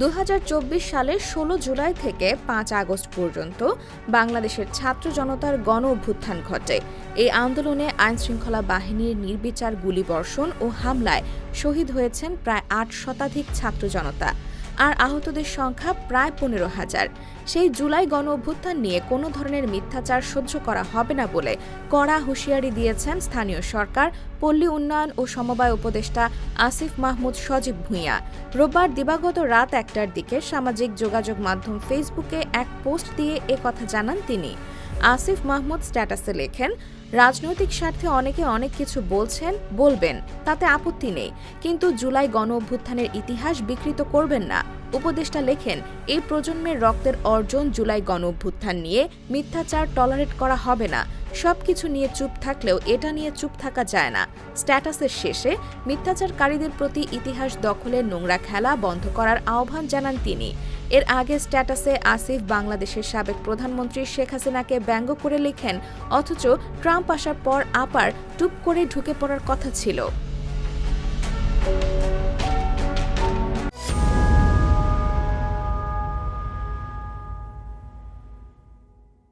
দু হাজার চব্বিশ সালের ষোলো জুলাই থেকে পাঁচ আগস্ট পর্যন্ত বাংলাদেশের ছাত্র জনতার গণ অভ্যুত্থান ঘটে। এই আন্দোলনে আইনশৃঙ্খলা বাহিনীর নির্বিচার গুলিবর্ষণ ও হামলায় শহীদ হয়েছেন প্রায় আট শতাধিক ছাত্র জনতা। আর আহতদের সংখ্যা প্রায় পনেরো হাজার। সেই জুলাই গণ অভ্যুত্থান নিয়ে কোনো ধরনের মিথ্যাচার সহ্য করা হবে না বলে কড়া হুঁশিয়ারি দিয়েছেন স্থানীয় সরকার, পল্লী উন্নয়ন ও সমবায় উপদেষ্টা আসিফ মাহমুদ সজীব ভূঁইয়া। রোববার দিবাগত রাত একটার দিকে সামাজিক যোগাযোগ মাধ্যম ফেসবুকে এক পোস্ট দিয়ে কথা জানান তিনি। আসিফ মাহমুদ স্ট্যাটাসে লেখেন, রাজনৈতিক স্বার্থে অনেকে অনেক কিছু বলছেন, বলবেন, তাতে আপত্তি নেই। কিন্তু জুলাই গণ অভ্যুত্থানের ইতিহাস বিকৃত করবেন না। উপদেষ্টা লেখেন, এই প্রজন্মের রক্তের অর্জন জুলাই গণ অভ্যুত্থান নিয়ে মিথ্যাচার টলারেট করা হবে না। সব কিছু নিয়ে চুপ থাকলেও এটা নিয়ে চুপ থাকা যায় না। স্ট্যাটাসের শেষে মিথ্যাচারকারীদের প্রতি ইতিহাস দখলের নোংরা খেলা বন্ধ করার আহ্বান জানান তিনি। এর আগে স্ট্যাটাসে আসিফ বাংলাদেশের সাবেক প্রধানমন্ত্রী শেখ হাসিনাকে ব্যঙ্গ করে লিখেন, অথচ ট্রাম্প আসার পর আপার টুপ করে ঢুকে পড়ার কথা ছিল।